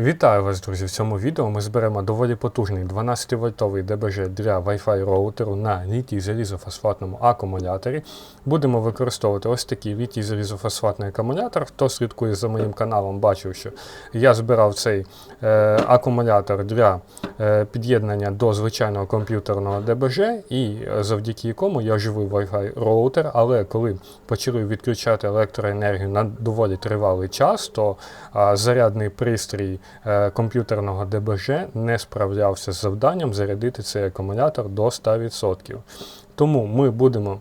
Вітаю вас, друзі! В цьому відео ми зберемо доволі потужний 12-вольтовий DBG для Wi-Fi роутеру на літій залізофосфатному акумуляторі. Будемо використовувати ось такий літій залізофосфатний акумулятор. Хто слідкує за моїм каналом, бачив, що я збирав цей е, акумулятор для е, під'єднання до звичайного комп'ютерного DBG, і е, завдяки якому я живив Wi-Fi роутер. Але коли почали відключати електроенергію на доволі тривалий час, то а, зарядний пристрій е, комп'ютерного ДБЖ не справлявся з завданням зарядити цей акумулятор до 100%. Тому ми будемо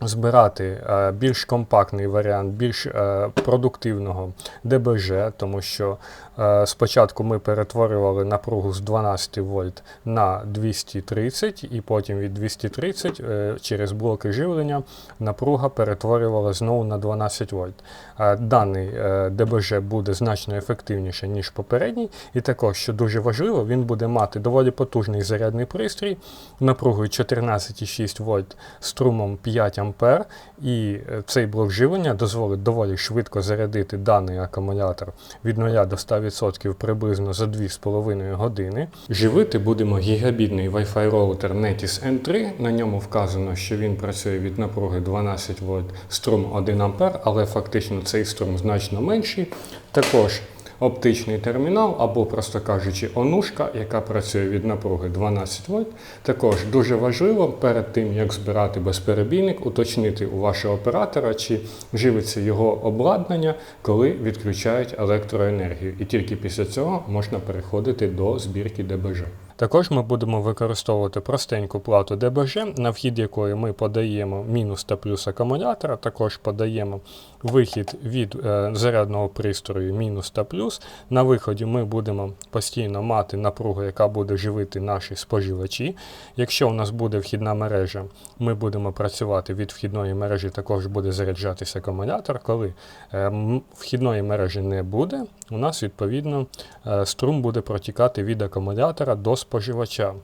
збирати е, більш компактний варіант, більш е, продуктивного ДБЖ, тому що е, спочатку ми перетворювали напругу з 12 вольт на 230, і потім від 230 е, через блоки живлення напруга перетворювала знову на 12 вольт. Е, Даний е, DBG буде значно ефективніше, ніж попередній, і також, що дуже важливо, він буде мати доволі потужний зарядний пристрій напругою 14,6 вольт струмом 5 ампер, і е, цей блок живлення дозволить доволі швидко зарядити даний акумулятор від 0 до 100% приблизно за 2,5 години. Живити будемо гігабітний Wi-Fi роутер Netis N3. На ньому вказано, що він працює від напруги 12 вольт струм 1 А, але фактично цей струм значно менший. Також оптичний термінал, або, просто кажучи, онушка, яка працює від напруги 12 вольт. Також дуже важливо перед тим, як збирати безперебійник, уточнити у вашого оператора, чи живиться його обладнання, коли відключають електроенергію. І тільки після цього можна переходити до збірки ДБЖ. Також ми будемо використовувати простеньку плату DBG, на вхід якої ми подаємо мінус та плюс акумулятора, також подаємо вихід від е, зарядного пристрою мінус та плюс. На виході ми будемо постійно мати напругу, яка буде живити наші споживачі. Якщо у нас буде вхідна мережа, ми будемо працювати від вхідної мережі, також буде заряджатися акумулятор. Коли е, вхідної мережі не буде, у нас відповідно е, струм буде протікати від акумулятора до споживача.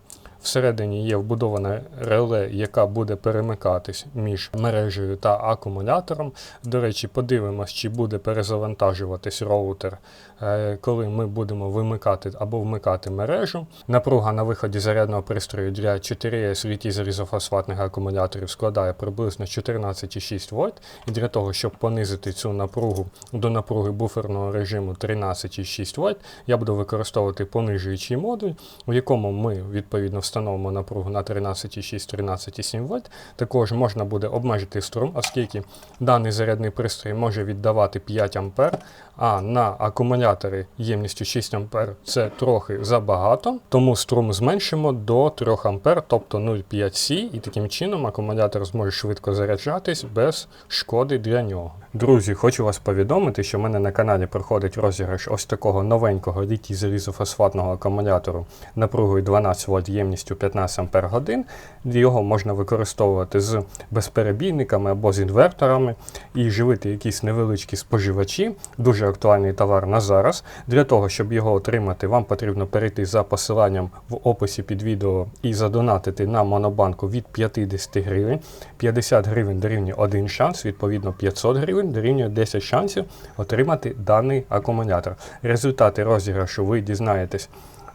Всередині є вбудоване реле, яка буде перемикатись між мережею та акумулятором. До речі, подивимось, чи буде перезавантажуватись роутер, е, коли ми будемо вимикати або вмикати мережу. Напруга на виході зарядного пристрою для 4С літій залізофосфатних акумуляторів складає приблизно 14,6 вольт. І для того, щоб понизити цю напругу до напруги буферного режиму 13,6 вольт, я буду використовувати понижуючий модуль, у якому ми відповідно встановимо напругу на 13,6-13,7 вольт. Також можна буде обмежити струм, оскільки даний зарядний пристрій може віддавати 5 ампер, а на акумуляторі ємністю 6 ампер це трохи забагато, тому струм зменшимо до 3 ампер, тобто 0,5 С, і таким чином акумулятор зможе швидко заряджатись без шкоди для нього. Друзі, хочу вас повідомити, що в мене на каналі проходить розіграш ось такого новенького літій залізофосфатного акумулятору напругою 12 вольт ємністю 15 ампер годин. Його можна використовувати з безперебійниками або з інверторами і живити якісь невеличкі споживачі. Дуже актуальний товар на зараз. Для того, щоб його отримати, вам потрібно перейти за посиланням в описі під відео і задонатити на монобанку від 50 гривень. 50 гривень дорівнює 1 шанс, відповідно 500 гривень дорівнює 10 шансів отримати даний акумулятор. Результати розіграшу ви дізнаєтесь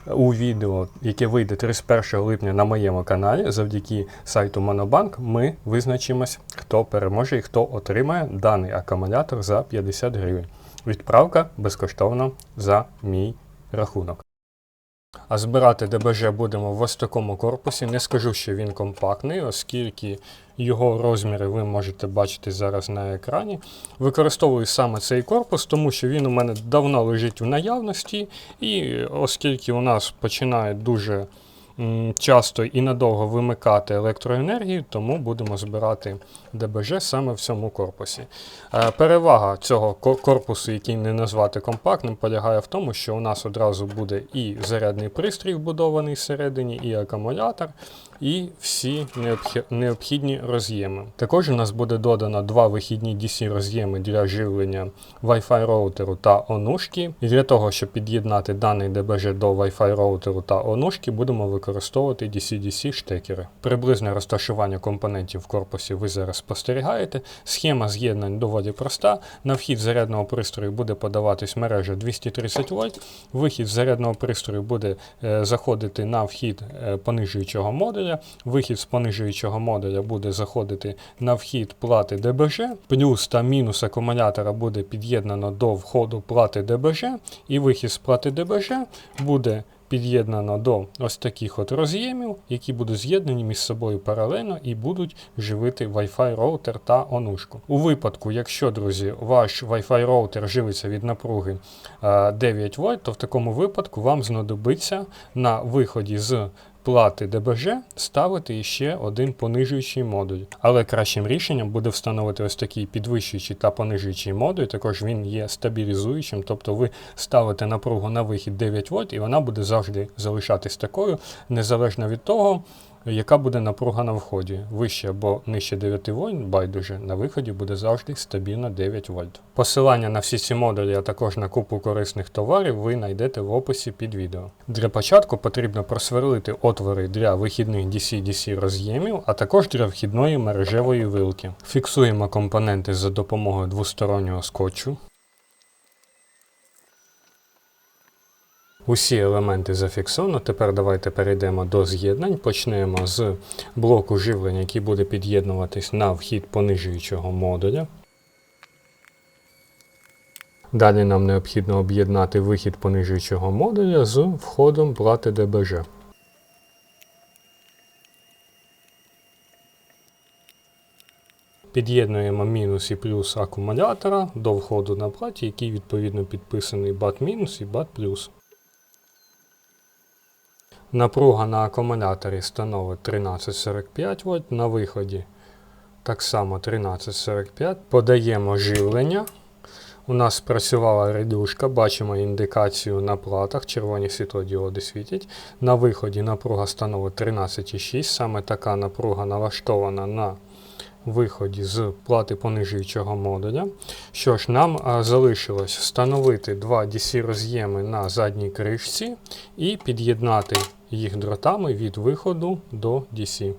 у відео, яке вийде 31 липня на моєму каналі. Завдяки сайту Monobank ми визначимось, хто переможе і хто отримає даний акумулятор за 50 гривень. Відправка безкоштовно за мій рахунок. А збирати ДБЖ будемо в ось такому корпусі. Не скажу, що він компактний, оскільки його розміри ви можете бачити зараз на екрані. Використовую саме цей корпус, тому що він у мене давно лежить в наявності, і оскільки у нас починає дуже часто і надовго вимикати електроенергію, тому будемо збирати ДБЖ саме в цьому корпусі. Е, Перевага цього корпусу, який не назвати компактним, полягає в тому, що у нас одразу буде і зарядний пристрій вбудований всередині, і акумулятор. І всі необхідні роз'єми. Також у нас буде додано два вихідні DC роз'єми для живлення Wi-Fi роутеру та онушки. І для того, щоб під'єднати даний DBG до Wi-Fi роутеру та онушки, будемо використовувати DC-DC штекери. Приблизне розташування компонентів в корпусі ви зараз спостерігаєте. Схема з'єднань доволі проста. На вхід зарядного пристрою буде подаватись мережа 230 вольт. Вихід зарядного пристрою буде е, заходити на вхід е, понижуючого модуля. Вихід з понижуючого модуля буде заходити на вхід плати DBG. Плюс та мінус акумулятора буде під'єднано до входу плати DBG. І вихід з плати DBG буде під'єднано до ось таких от роз'ємів, які будуть з'єднані між собою паралельно і будуть живити Wi-Fi роутер та онушку. У випадку, якщо, друзі, ваш Wi-Fi роутер живиться від напруги е, 9 вольт, то в такому випадку вам знадобиться на виході з плати ДБЖ ставити ще один понижуючий модуль. Але кращим рішенням буде встановити ось такий підвищуючий та понижуючий модуль. Також він є стабілізуючим, тобто ви ставите напругу на вихід 9 вольт, і вона буде завжди залишатись такою, незалежно від того. Яка буде напруга на вході? Вище або нижче 9 вольт, байдуже, на виході буде завжди стабільно 9 вольт. Посилання на всі ці модулі, а також на купу корисних товарів ви знайдете в описі під відео. Для початку потрібно просверлити отвори для вихідних DC-DC роз'ємів, а також для вхідної мережевої вилки. Фіксуємо компоненти за допомогою двостороннього скотчу. Усі елементи зафіксовано. Тепер давайте перейдемо до з'єднань. Почнемо з блоку живлення, який буде під'єднуватись на вхід понижуючого модуля. Далі нам необхідно об'єднати вихід понижуючого модуля з входом плати DBG. Під'єднуємо мінус і плюс акумулятора до входу на платі, який відповідно підписаний BAT мінус і BAT плюс. Напруга на акумуляторі становить 1345 вольт, на виході так само 1345. Подаємо живлення. У нас спрацювала редюшка, бачимо індикацію на платах, червоні світлодіоди світять. На виході напруга становить 13,6. Саме така напруга налаштована на виході з плати понижуючого модуля. Що ж, нам залишилось встановити два DC роз'єми на задній кришці і під'єднати їх дротами від виходу до DC.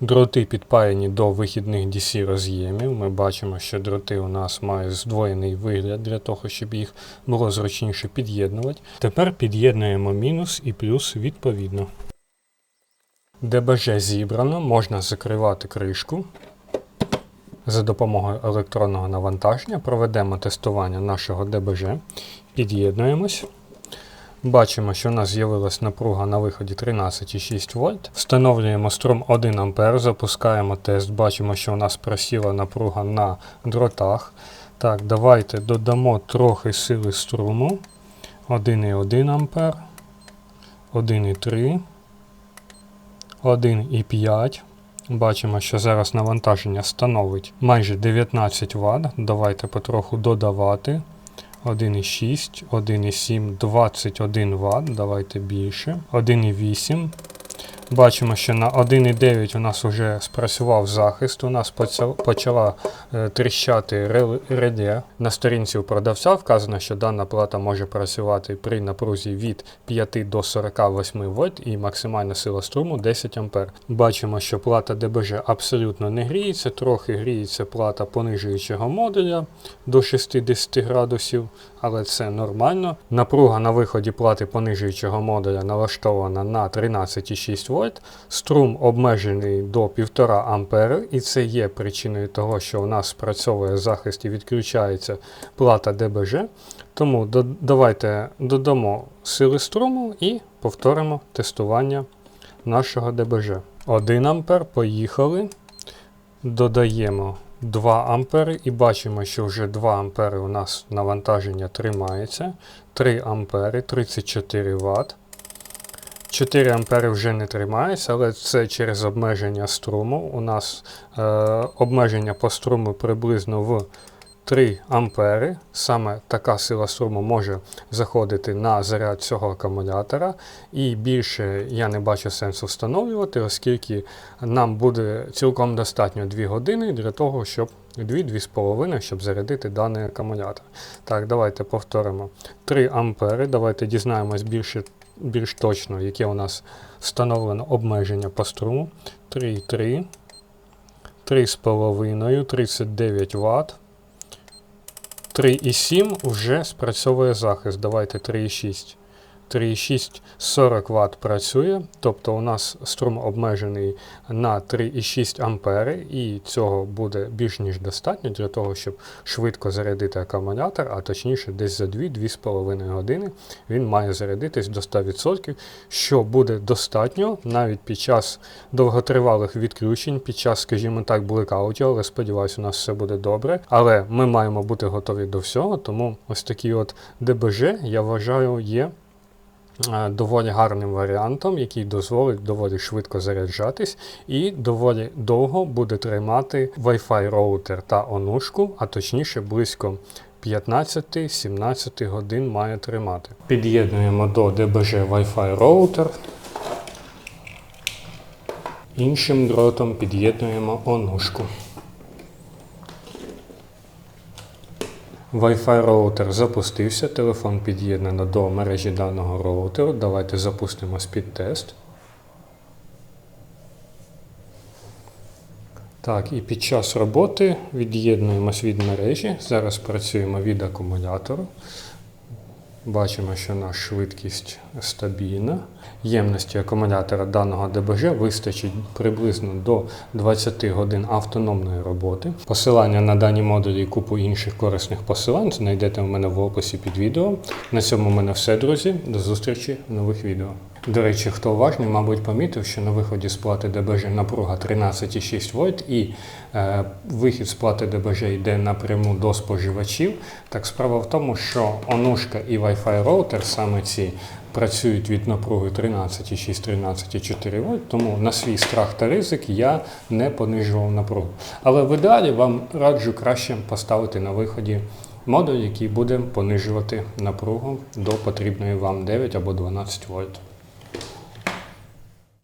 Дроти підпаяні до вихідних DC роз'ємів. Ми бачимо, що дроти у нас мають здвоєний вигляд для того, щоб їх було зручніше під'єднувати. Тепер під'єднуємо мінус і плюс відповідно. ДБЖ зібрано, можна закривати кришку. За допомогою електронного навантаження проведемо тестування нашого ДБЖ. Під'єднуємось. Бачимо, що у нас з'явилась напруга на виході 13,6 вольт. Встановлюємо струм 1 А, запускаємо тест. Бачимо, що у нас просіла напруга на дротах. Так, давайте додамо трохи сили струму. 1,1 А, 1,3, 1,5. Бачимо, що зараз навантаження становить майже 19 Вт. Давайте потроху додавати. 1,6, 1,7, 21 Вт, давайте більше. 1,8. Бачимо, що на 1,9 у нас вже спрацював захист. У нас почала е, тріщати рел- реле. На сторінці у продавця вказано, що дана плата може працювати при напрузі від 5 до 48 вольт і максимальна сила струму 10 А. Бачимо, що плата ДБЖ абсолютно не гріється, трохи гріється плата понижуючого модуля до 60 градусів, але це нормально. Напруга на виході плати понижуючого модуля налаштована на 13,6 вольт. Струм обмежений до 1,5 ампери, і це є причиною того, що у нас спрацьовує захист і відключається плата ДБЖ. Тому давайте додамо сили струму і повторимо тестування нашого ДБЖ. 1 ампер, поїхали. Додаємо 2 ампери і бачимо, що вже 2 ампери у нас навантаження тримається. 3 ампери, 34 Вт. 4 ампери вже не тримається, але це через обмеження струму. У нас е, обмеження по струму приблизно в 3 ампери. Саме така сила струму може заходити на заряд цього акумулятора. І більше я не бачу сенсу встановлювати, оскільки нам буде цілком достатньо 2 години для того, щоб 2-2,5, щоб зарядити даний акумулятор. Так, давайте повторимо. 3 ампери. Давайте дізнаємось більше, більш точно, яке у нас встановлено обмеження по струму. 3,3. 3,5, 39 Вт. 3,7 вже спрацьовує захист. Давайте 3,6. 3,6 40 Вт працює, тобто у нас струм обмежений на 3,6 ампери, і цього буде більш ніж достатньо для того, щоб швидко зарядити акумулятор, а точніше десь за 2-2,5 години він має зарядитись до 100%, що буде достатньо навіть під час довготривалих відключень, під час, скажімо так, блекаутів, але сподіваюся, у нас все буде добре. Але ми маємо бути готові до всього, тому ось такий от ДБЖ, я вважаю, є доволі гарним варіантом, який дозволить доволі швидко заряджатись і доволі довго буде тримати Wi-Fi роутер та онушку, а точніше близько 15-17 годин має тримати. Під'єднуємо до DBG Wi-Fi роутер. Іншим дротом під'єднуємо онушку. Wi-Fi роутер запустився, телефон під'єднано до мережі даного роутеру. Давайте запустимо спідтест. Так, і під час роботи від'єднуємось від мережі. Зараз працюємо від акумулятору. Бачимо, що наша швидкість стабільна. Ємності акумулятора даного ДБЖ вистачить приблизно до 20 годин автономної роботи. Посилання на дані модулі і купу інших корисних посилань знайдете у мене в описі під відео. На цьому в мене все, друзі. До зустрічі в нових відео. До речі, хто уважний, мабуть, помітив, що на виході з плати ДБЖ напруга 13,6 вольт і е, вихід з плати ДБЖ йде напряму до споживачів. Так справа в тому, що онушка і Wi-Fi роутер саме ці працюють від напруги 13,6-13,4 вольт, тому на свій страх та ризик я не понижував напругу. Але в ідеалі вам раджу краще поставити на виході модуль, який буде понижувати напругу до потрібної вам 9 або 12 вольт.